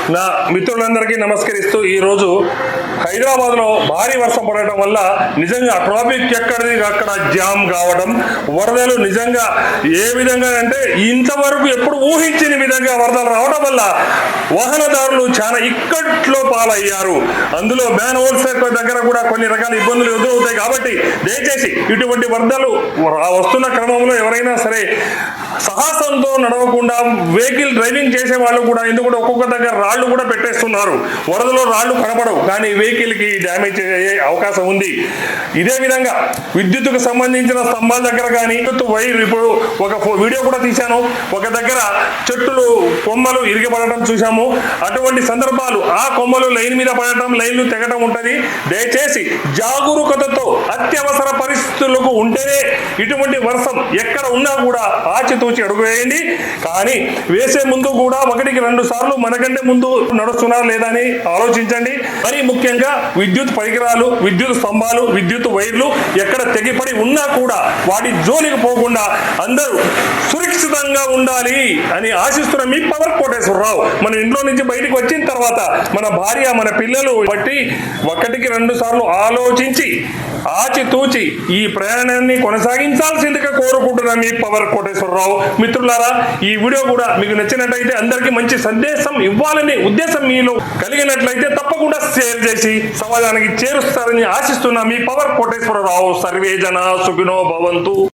నా మిత్రులందరికీ నమస్కరిస్తూ ఈరోజు హైదరాబాద్లో భారీ వర్షం పడటం వల్ల నిజంగా ట్రాఫిక్ ఎక్కడిది అక్కడ జామ్ కావడం వరదలు నిజంగా ఏ విధంగా అంటే ఇంతవరకు ఎప్పుడు ఊహించని విధంగా వరదలు రావడం వల్ల వాహనదారులు చాలా ఇక్కట్లో పాలయ్యారు. అందులో మ్యాన్ హోల్సేల్ దగ్గర కూడా కొన్ని రకాల ఇబ్బందులు ఎదురవుతాయి కాబట్టి దయచేసి ఇటువంటి వరదలు వస్తున్న క్రమంలో ఎవరైనా సరే సాహసంతో నడవకుండా వెహికల్ డ్రైవింగ్ చేసే వాళ్ళు కూడా ఎందుకంటే ఒక్కొక్క దగ్గర రాళ్ళు కూడా పెట్టేస్తున్నారు. వరదలో రాళ్ళు కనపడవు కానీ వెహికల్ కి డ్యామేజ్ అయ్యే అవకాశం ఉంది. ఇదే విధంగా విద్యుత్తుకు సంబంధించిన స్తంభాల దగ్గర కానీ విద్యుత్ వైర్ ఇప్పుడు ఒక వీడియో కూడా తీశాను. ఒక దగ్గర చెట్టులు కొమ్మలు ఇరిగిపడటం చూశాము. అటువంటి సందర్భాలు ఆ కొమ్మలు లైన్ మీద పడటం లైన్లు తెగటం ఉంటది. దయచేసి జాగరూకతతో అత్యవసర పరిస్థితులకు ఉంటేనే ఇటువంటి వర్షం ఎక్కడ ఉన్నా కూడా ఆచితూచి అడుగు వేయండి కానీ వేసే ముందు కూడా ఒకటికి రెండు సార్లు మనకంటే ముందు నడుస్తున్నారా లేదా అని ఆలోచించండి. మరి ముఖ్యంగా విద్యుత్ పరికరాలు విద్యుత్ స్తంభాలు విద్యుత్ వైర్లు ఎక్కడ తెగిపడి ఉన్నా కూడా వాటి జోలికి పోకుండా అందరూ సురక్షితంగా ఉండాలి అని ఆశిస్తున్న మీ పవర్ కోటేశ్వరరావు. మన ఇంట్లో నుంచి బయటికి వచ్చిన తర్వాత మన భార్య మన పిల్లలు బట్టి ఒకటికి రెండు సార్లు ఆలోచించి ఆచితూచి ఈ ప్రయాణాన్ని కొనసాగించాల్సిందిగా కోరుకుంటున్నా మీ పవర్ కోటేశ్వరరావు. మిత్రులారా ఈ వీడియో కూడా మీకు నచ్చినట్లయితే అందరికీ మంచి సందేశం ఇవ్వాలనే ఉద్దేశం మీలో కలిగినట్లయితే తప్పకుండా షేర్ చేసి సమాజానికి చేరుస్తారని ఆశిస్తున్నా మీ పవర్ కోటేశ్వరరావు. సర్వే జన సుఖినో భవంతు.